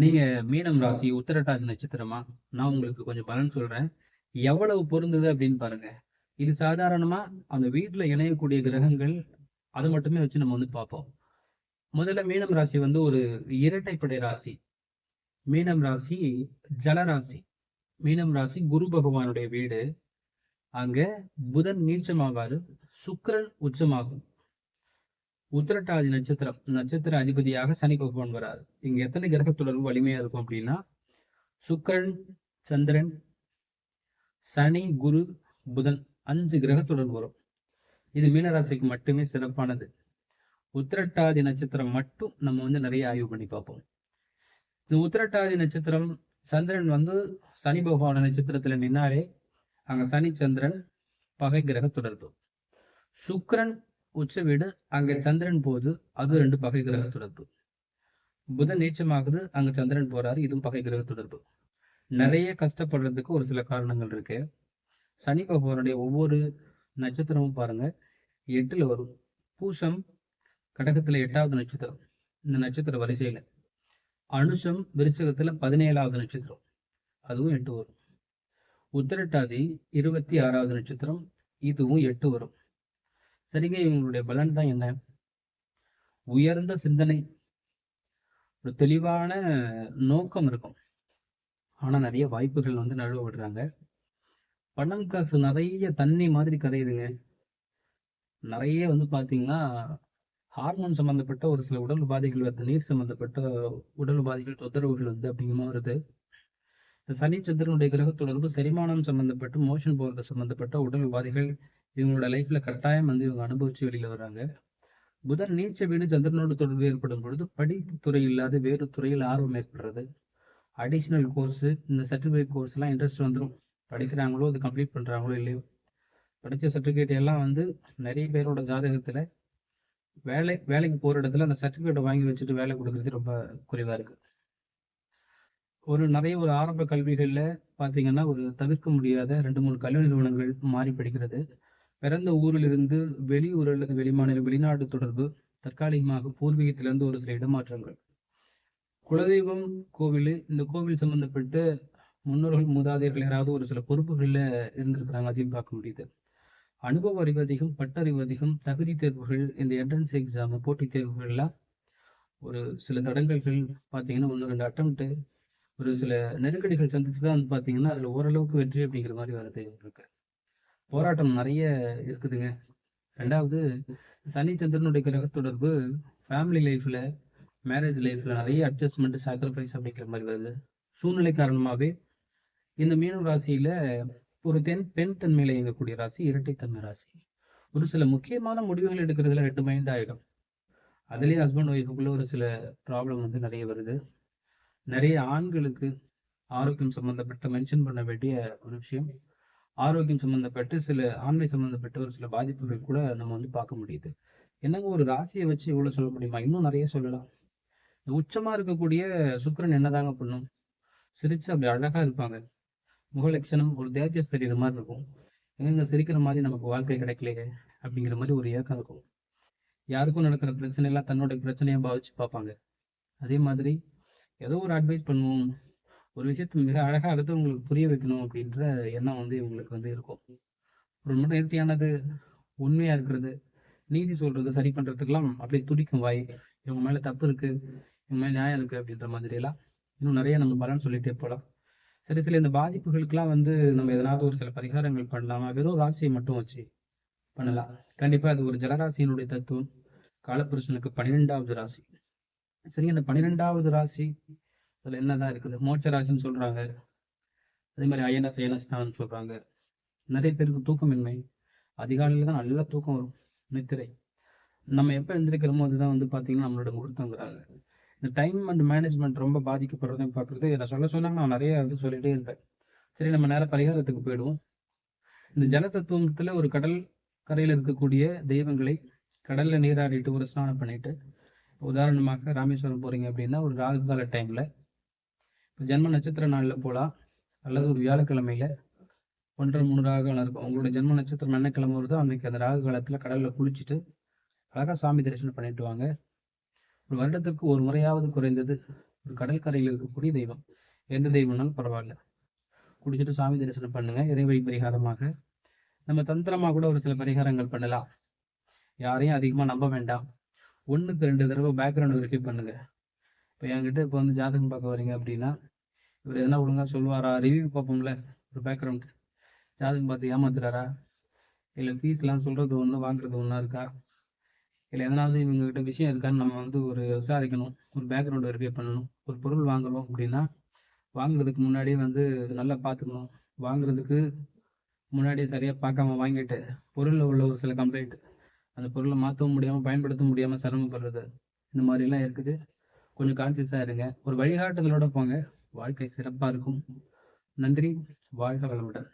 நீங்க மீனம் ராசி உத்திரட்டாதி நட்சத்திரமா? நான் உங்களுக்கு கொஞ்சம் பலன் சொல்றேன். எவ்வளவு பொருந்தது அப்படின்னு பாருங்க. இது சாதாரணமா அந்த வீட்டுல இணையக்கூடிய கிரகங்கள் அதை மட்டுமே வச்சு நம்ம வந்து பார்ப்போம். முதல்ல மீனம் ராசி வந்து ஒரு இரட்டைப்படை ராசி. மீனம் ராசி ஜலராசி மீனம் ராசி குரு பகவானுடைய வீடு. அங்க புதன் நீச்சமாவாரு சுக்கரன் உச்சமாகும். உத்திரட்டாதி நட்சத்திரம் நட்சத்திர அதிபதியாக சனி பகவான் வராது இங்க எத்தனை கிரக தொடர்பு வலிமையா இருக்கும் அப்படின்னா சுக்கிரன் சந்திரன் சனி குரு புதன் அஞ்சு கிரக தொடர்பு வரும். இது மீனராசிக்கு மட்டுமே சிறப்பானது. உத்திரட்டாதி நட்சத்திரம் மட்டும் நம்ம வந்து நிறைய ஆய்வு பண்ணி பார்ப்போம். இந்த உத்திரட்டாதி நட்சத்திரம் சந்திரன் வந்து சனி பகவான நட்சத்திரத்துல நின்னாலே அங்க சனி சந்திரன் பகை கிரக தொடர்பு. சுக்கிரன் உச்ச வீடு அங்க சந்திரன் போகுது. அது ரெண்டு பகை கிரக தொடர்பு. புதன் நீச்சமாகுது அங்க சந்திரன் போறாரு இதுவும் பகை கிரக தொடர்பு. நிறைய கஷ்டப்படுறதுக்கு ஒரு சில காரணங்கள் இருக்கு. சனி பகவானுடைய ஒவ்வொரு நட்சத்திரமும் பாருங்க எட்டுல வரும். பூசம் கடகத்துல எட்டாவது நட்சத்திரம். இந்த நட்சத்திர வரிசையில. அனுஷம் விருச்சகத்துல பதினேழாவது நட்சத்திரம். அதுவும் எட்டு வரும். உத்திரட்டாதி இருபத்தி ஆறாவது நட்சத்திரம். இதுவும் எட்டு வரும். சரிங்க இவங்களுடைய பலன் தான் என்ன? உயர்ந்த சிந்தனை. ஒரு தெளிவான நோக்கம் இருக்கும். ஆனால் நிறைய வாய்ப்புகள் வந்து நழுவ விடுறாங்க பணம் காசு நிறைய தண்ணி மாதிரி கரையுதுங்க. நிறைய வந்து பார்த்தீங்கன்னா ஹார்மோன் சம்மந்தப்பட்ட ஒரு சில உடல் உபாதைகள் வருது நீர் சம்மந்தப்பட்ட உடல் உபாதைகள் தொந்தரவுகள் வந்து அப்படிங்கமா வருது. இந்த சனி சந்திரனுடைய கிரக தொடர்பு செரிமானம் சம்மந்தப்பட்டு மோஷன் போகிறது சம்மந்தப்பட்ட உடல் உபாதைகள் இவங்களோட லைஃப்ல கட்டாயம் வந்து இவங்க அனுபவிச்சு வெளியில வராங்க புதன் நீச்ச வீடு சந்திரனோடு தொடர்பு ஏற்படும் பொழுது படிப்பு துறை இல்லாத வேறு துறையில் ஆர்வம் ஏற்படுறது. அடிஷ்னல் கோர்ஸு இந்த சர்டிஃபிகேட் கோர்ஸ் எல்லாம் இன்ட்ரெஸ்ட் வந்துடும் படிக்கிறாங்களோ அது கம்ப்ளீட் பண்ணுறாங்களோ இல்லையோ. படித்த சர்டிஃபிகேட் எல்லாம் வந்து நிறைய பேரோட ஜாதகத்தில் வேலை வேலைக்கு போகிற இடத்துல அந்த சர்டிஃபிகேட்டை வாங்கி வச்சுட்டு வேலை கொடுக்கறது ரொம்ப குறைவாக இருக்கு. ஒரு நிறைய ஒரு ஆரம்ப கல்விகளில் பார்த்தீங்கன்னா ஒரு தவிர்க்க முடியாத ரெண்டு மூணு கல்வி நிறுவனங்கள் மாறி படிக்கிறது. பிறந்த ஊரிலிருந்து வெளியூர் அல்லது வெளிமாநில வெளிநாடு தொடர்பு தற்காலிகமாக பூர்வீகத்திலிருந்து ஒரு சில இடமாற்றங்கள். குலதெய்வம் கோவில் இந்த கோவில் சம்பந்தப்பட்ட முன்னோர்கள் மூதாதையர்கள் யாராவது ஒரு சில பொறுப்புகளில் இருந்திருக்கிறாங்க அதையும் பார்க்க முடியுது. அனுபவ அறிவு அதிகம் பட்டறிவு அதிகம் தகுதி தேர்வுகள் இந்த என்ட்ரன்ஸ் எக்ஸாம் போட்டித் தேர்வுகள்லாம் ஒரு சில தடங்கல்கள் பார்த்தீங்கன்னா ஒன்று ரெண்டு அட்டம்ப்ட்டு ஒரு சில நெருக்கடிகள் சந்திச்சு தான் வந்து பார்த்தீங்கன்னா அதில் ஓரளவுக்கு வெற்றி அப்படிங்கிற மாதிரி வருது இருக்கு போராட்டம் நிறைய இருக்குதுங்க. ரெண்டாவது சனி சந்திரனுடைய கிரக தொடர்பு ஃபேமிலி லைஃப்பில் மேரேஜ் லைஃப்பில் நிறைய அட்ஜஸ்ட்மெண்ட் சாக்ரிஃபைஸ் அப்படிங்கிற மாதிரி வருது. சூழ்நிலை காரணமாகவே இந்த மீனம் ராசியில் ஒரு தென் பெண் தன்மையில் இயங்கக்கூடிய ராசி இரட்டைத்தன்மை ராசி. ஒரு சில முக்கியமான முடிவுகள் எடுக்கிறதுல ரெண்டு மைண்ட் ஆகிடும் அதுலேயே ஹஸ்பண்ட் ஒய்ஃபுக்குள்ள ஒரு சில ப்ராப்ளம் வந்து நிறைய வருது. நிறைய ஆண்களுக்கு ஆரோக்கியம் சம்மந்தப்பட்ட மென்ஷன் பண்ண வேண்டிய ஒரு விஷயம். ஆரோக்கியம் சம்மந்தப்பட்டு சில ஆண்மை சம்மந்தப்பட்ட ஒரு சில பாதிப்புகள் கூட நம்ம வந்து பார்க்க முடியுது. என்னங்க ஒரு ராசியை வச்சு இவ்வளோ சொல்ல முடியுமா? இன்னும் நிறைய சொல்லலாம். உச்சமாக இருக்கக்கூடிய சுக்கிரன் என்னதாங்க பண்ணும்? சிரிச்சு அப்படி அழகாக இருப்பாங்க. முகலட்சணம் ஒரு தேஜஸ் தெரியுற மாதிரி இருக்கும். எங்கெங்க சிரிக்கிற மாதிரி நமக்கு வாழ்க்கை கிடைக்கலையே அப்படிங்கிற மாதிரி ஒரு ஏக்கம் இருக்கும். யாருக்கும் நடக்கிற பிரச்சனை எல்லாம் தன்னோட பிரச்சனையை பாவிச்சு பார்ப்பாங்க. அதே மாதிரி ஏதோ ஒரு அட்வைஸ் பண்ணுவோம். ஒரு விஷயத்த மிக அழகாக அடுத்தவங்களுக்கு புரிய வைக்கணும் அப்படின்ற எண்ணம் வந்து இவங்களுக்கு வந்து இருக்கும். ஒரு மட்டும் நேர்த்தியானது உண்மையா இருக்கிறது நீதி சொல்றது சரி பண்ணுறதுக்கெல்லாம் அப்படியே துடிக்கும் வாய். இவங்க மேல தப்பு இருக்கு இவங்க மேலே நியாயம் இருக்கு அப்படின்ற மாதிரி எல்லாம் இன்னும் நிறைய நம்ம பலன் சொல்லிகிட்டே போகலாம் சரி சில இந்த பாதிப்புகளுக்கெல்லாம் வந்து நம்ம எதனாவது ஒரு சில பரிகாரங்கள் பண்ணலாமா? வெறும் ராசியை மட்டும் வச்சு பண்ணலாம். கண்டிப்பா அது ஒரு ஜலராசியினுடைய தத்துவம். காலபுருஷனுக்கு பன்னிரெண்டாவது ராசி. சரி அந்த பன்னிரெண்டாவது ராசி அதில் என்னதான் இருக்குது? மோட்ச ராசின்னு சொல்கிறாங்க அதே மாதிரி ஐஎன்எஸ் ஐஎன்எஸ் தான் சொல்கிறாங்க நிறைய பேருக்கு தூக்கமின்மை. அதிகாலையில் தான் நல்ல தூக்கம் வரும். நித்திரை. நம்ம எப்போ எழுந்திருக்கிறோமோ அதுதான் வந்து பார்த்தீங்கன்னா நம்மளோட முகூர்த்தங்கிறாங்க. இந்த டைம் அண்ட் மேனேஜ்மெண்ட் ரொம்ப பாதிக்கப்படுறதையும் பார்க்குறது நான் சொல்ல சொன்னாங்க நான் நிறைய வந்து சொல்லிகிட்டே இருப்பேன். சரி நம்ம நேரம் பரிகாரத்துக்கு போயிடுவோம். இந்த ஜல தத்துவத்துல ஒரு கடல் கரையில் இருக்கக்கூடிய தெய்வங்களை கடலில் நீராடிட்டு ஒரு ஸ்நானம் பண்ணிட்டு உதாரணமாக ராமேஸ்வரம் போகிறீங்க அப்படின்னா ஒரு ராகு கால டைமில் ஜென்ம நட்சத்திர நாளில் போகலாம் அல்லது ஒரு வியாழக்கிழமையில? ஒன்றரை மூணு ராகுகள் இருக்கும். உங்களோட ஜென்ம நட்சத்திரம் என்ன கிழமை வருதோ அன்னைக்கு அந்த ராகு காலத்தில் கடலில் குளிச்சுட்டு அழகாக சாமி தரிசனம் பண்ணிட்டு வாங்க. ஒரு வருடத்துக்கு ஒரு முறையாவது குறைந்தது ஒரு கடற்கரையில் இருக்கக்கூடிய தெய்வம். எந்த தெய்வம்னாலும் பரவாயில்ல. குடிச்சிட்டு சாமி தரிசனம் பண்ணுங்க. இறைவழி பரிகாரமாக. நம்ம தந்திரமாக கூட ஒரு சில பரிகாரங்கள் பண்ணலாம். யாரையும் அதிகமாக நம்ப வேண்டாம். ஒன்றுக்கு ரெண்டு தடவை பேக்ரவுண்ட் வெரிஃபை பண்ணுங்கள் இப்போ என்கிட்ட இப்போ வந்து ஜாதகம் பார்க்க வரீங்க அப்படின்னா இவர் எதனா ஒழுங்காக சொல்லுவாரா? ரிவ்யூ பார்ப்போம்ல ஒரு பேக்ரவுண்ட் ஜாதகம் பார்த்து ஏமாத்துறாரா? இல்லை ஃபீஸ்லாம் சொல்கிறது ஒன்று வாங்குறது ஒன்றா இருக்கா? இல்லை எதனாவது இவங்ககிட்ட விஷயம் இருக்கான்னு நம்ம வந்து ஒரு விசாரிக்கணும் ஒரு பேக்ரவுண்ட் வெரிஃபை பண்ணணும். ஒரு பொருள் வாங்குறோம் அப்படின்னா வாங்குறதுக்கு முன்னாடியே வந்து நல்லா பார்த்துக்கணும். வாங்குறதுக்கு முன்னாடியே சரியாக பார்க்காம வாங்கிட்டு பொருளில் உள்ள ஒரு சில கம்ப்ளைண்ட் அந்த பொருளை மாற்றவும் முடியாமல் பயன்படுத்த முடியாமல் சிரமப்படுறது. இந்த மாதிரிலாம் இருக்குது. கொஞ்சம் கான்சியஸாக இருங்க. ஒரு வழிகாட்டுதலோட போங்க. வாழ்க்கை சிறப்பாக இருக்கும். நன்றி. வாழ்க வளமுடன்.